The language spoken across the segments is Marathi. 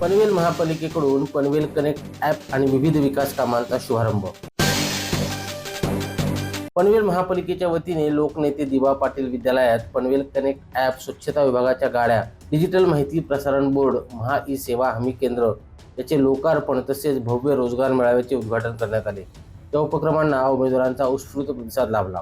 पनवेल महापालिकेकडून पनवेल कनेक्ट ॲप आणि विविध विकास कामांचा शुभारंभ. पनवेल महापालिकेच्या वतीने लोकनेते दिवा पाटील विद्यालयात पनवेल कनेक्ट ॲप स्वच्छता विभागाच्या गाड्या डिजिटल माहिती प्रसारण बोर्ड महा ई सेवा हमी केंद्र याचे लोकार्पण तसेच भव्य रोजगार मेळाव्याचे उद्घाटन करण्यात आले. या उपक्रमांना उमेदवारांचा उत्स्फूर्त प्रतिसाद लाभला.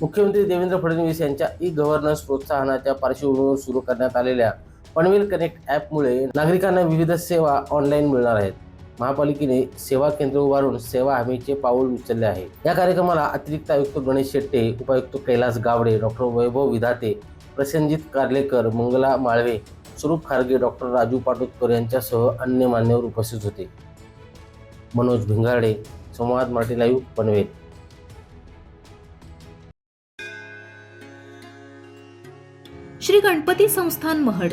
मुख्यमंत्री देवेंद्र फडणवीस यांच्या ई गव्हर्नन्स प्रोत्साहनाच्या पार्श्वभूमीवर सुरू करण्यात आलेल्या पनवेल कनेक्ट ॲपमुळे नागरिकांना विविध सेवा ऑनलाईन मिळणार आहेत. महापालिकेने सेवा केंद्र उभारून सेवा हमीचे पाऊल उचलले आहे. या कार्यक्रमाला अतिरिक्त आयुक्त गणेश शेट्टे उपायुक्त कैलास गावडे डॉक्टर वैभव विधाते प्रसेनजित कार्लेकर मंगला माळवे स्वरूप खारगे डॉक्टर राजू पाटोदकर यांच्यासह अन्य मान्यवर उपस्थित होते. मनोज भिंगारडे संवाद मराठी लाईव्ह पनवेल. श्री गणपती संस्थान महड.